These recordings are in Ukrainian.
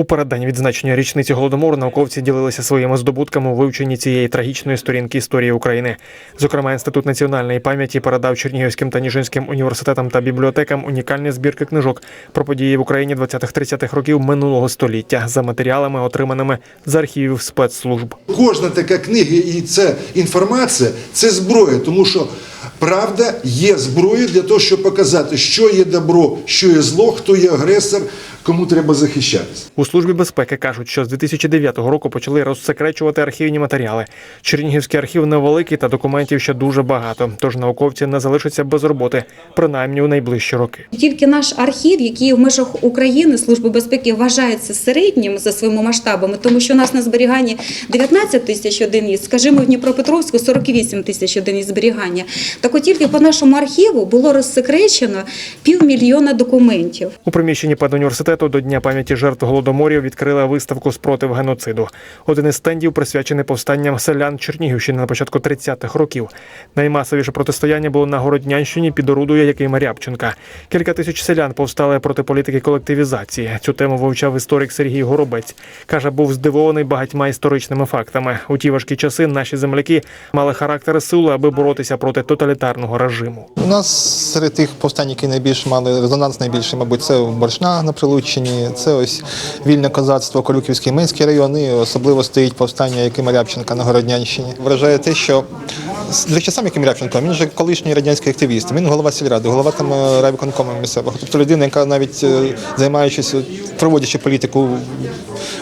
У переддень відзначення річниці голодомору науковці ділилися своїми здобутками у вивченні цієї трагічної сторінки історії України. Зокрема, інститут національної пам'яті передав Чернігівським та Ніжинським університетам та бібліотекам унікальні збірки книжок про події в Україні 20-30-х років минулого століття за матеріалами, отриманими з архівів спецслужб. Кожна така книга і ця інформація це зброя, тому що правда є зброєю для того, щоб показати, що є добро, що є зло, хто є агресор, кому треба захищатися. У службі безпеки кажуть, що з 2009 року почали розсекречувати архівні матеріали. Чернігівський архів невеликий та документів ще дуже багато. Тож науковці не залишаться без роботи, принаймні у найближчі роки. Тільки наш архів, який в межах України Служби безпеки вважається середнім за своїми масштабами, тому що у нас на зберіганні 19 тисяч одиниць, скажімо, в Дніпропетровську 48 тисяч одиниць зберігання. Так от тільки по нашому архіву було розсекречено півмільйона документів. У приміщенні педуніверситету до Дня пам'яті жертв голодоморів відкрили виставку спротив геноциду. Один із стендів присвячений повстанням селян Чернігівщини на початку 30-х років. Наймасовіше протистояння було на Городнянщині під орудою Якима Рябченка. Кілька тисяч селян повстали проти політики колективізації. Цю тему вивчав історик Сергій Горобець. каже, був здивований багатьма історичними фактами. У ті важкі часи наші земляки мали характер сили, аби боротися проти тоталітарного режиму. У нас серед тих повстань, які найбільш мали резонанс найбільший, мабуть, це Боршна на Прилуччині, це ось вільне козацтво, Колюківський Минський район, і особливо стоїть повстання Якима Рябченка на Городнянщині. Вражає те, що для часам Яким Рябченко, він же колишній радянський активіст, він голова сільради, голова там е, райвиконкому місцевого. Тобто людина, яка навіть е, займаючись, е, проводячи політику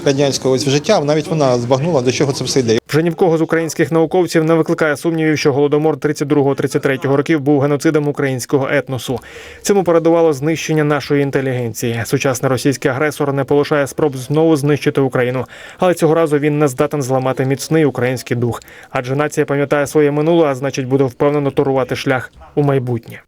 радянського життя, навіть вона збагнула, до чого це все йде. Вже ні в кого з українських науковців не викликає сумнівів, що голодомор 32-33 років був геноцидом українського етносу. Цьому передувало знищення нашої інтелігенції. Сучасний російський агресор не полишає спроб знову знищити Україну, але цього разу він не здатен зламати міцний український дух. Адже нація пам'ятає своє минуле, а значить буде впевнено торувати шлях у майбутнє.